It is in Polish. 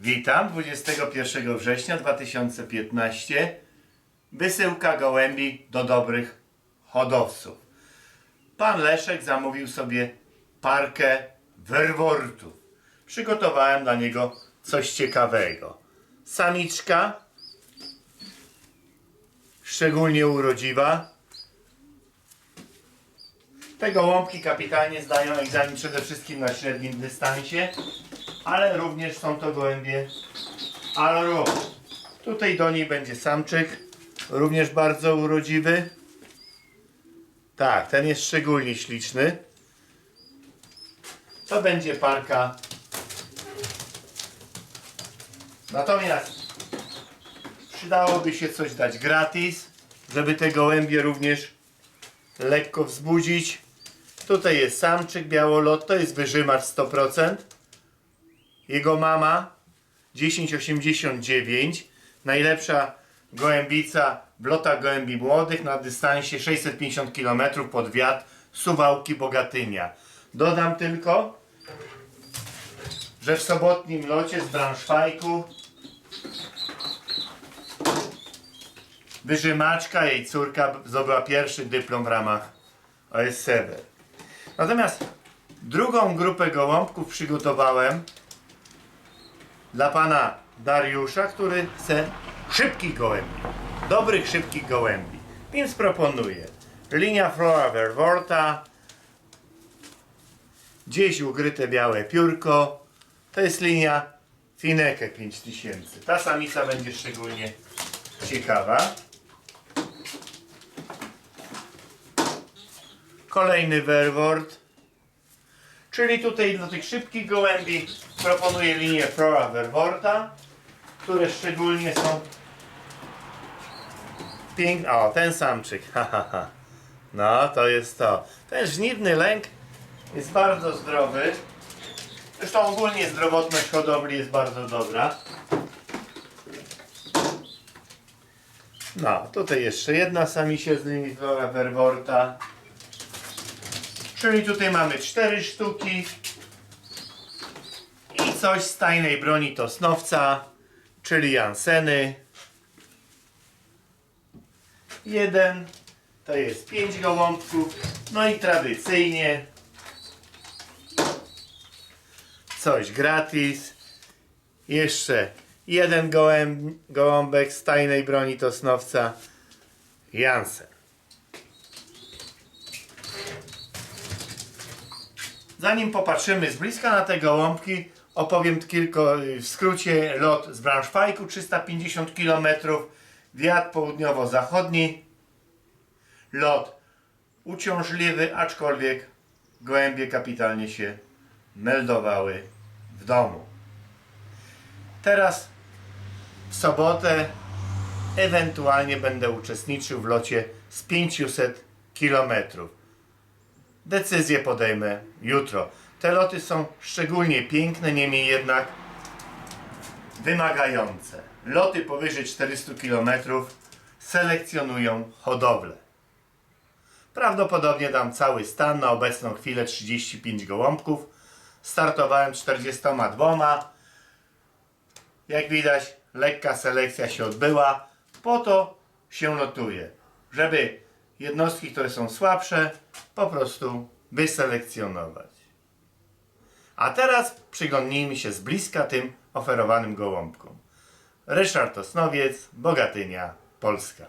Witam 21 września 2015. Wysyłka gołębi do dobrych hodowców. Pan Leszek zamówił sobie parkę werwortów. Przygotowałem dla niego coś ciekawego. Samiczka, szczególnie urodziwa. Te gołąbki kapitalnie zdają egzamin przede wszystkim na średnim dystansie, ale również są to gołębie Alro. Tutaj do niej będzie samczyk, również bardzo urodziwy. Tak, ten jest szczególnie śliczny. To będzie parka. Natomiast przydałoby się coś dać gratis, żeby te gołębie również lekko wzbudzić. Tutaj jest samczyk białolot, to jest wyżymacz 100%. Jego mama 1089, najlepsza gołębica w lotach gołębi młodych na dystansie 650 km pod wiatr Suwałki Bogatynia. Dodam tylko, że w sobotnim locie z Braunschweigu wyżymaczka, jej córka zdobyła pierwszy dyplom w ramach OSCW. Natomiast drugą grupę gołąbków przygotowałem dla pana Dariusza, który chce szybkich gołębi. Dobrych, szybkich gołębi. Więc proponuję linia Flora Verworta, gdzieś ukryte białe piórko. To jest linia Fineke 5000. Ta samica będzie szczególnie ciekawa. Kolejny Verwort. Czyli tutaj do tych szybkich gołębi proponuję linię Flora Verworta, które szczególnie są piękne. O, ten samczyk. Ha, ha, ha. No, to jest to. Ten żniwny lęk jest bardzo zdrowy. Zresztą ogólnie zdrowotność hodowli jest bardzo dobra. No, tutaj jeszcze jedna samisie z linii Flora Verworta. Czyli tutaj mamy cztery sztuki. Coś z tajnej broni Tosnowca, czyli Janseny. Jeden, to jest pięć gołąbków. No i tradycyjnie coś gratis. Jeszcze jeden gołąbek z tajnej broni Tosnowca, Jansen. Zanim popatrzymy z bliska na te gołąbki, opowiem tylko y, w skrócie lot z Braunschweigu 350 km, wiatr południowo-zachodni, lot uciążliwy, aczkolwiek gołębie kapitalnie się meldowały w domu. Teraz w sobotę ewentualnie będę uczestniczył w locie z 500 kilometrów. Decyzję podejmę jutro. Te loty są szczególnie piękne, niemniej jednak wymagające. Loty powyżej 400 km selekcjonują hodowlę. Prawdopodobnie dam cały stan, na obecną chwilę 35 gołąbków. Startowałem 42. Jak widać, lekka selekcja się odbyła. Po to się notuje, żeby jednostki, które są słabsze, po prostu wyselekcjonować. A teraz przyglądnijmy się z bliska tym oferowanym gołąbkom. Ryszard Osnowiec, Bogatynia, Polska.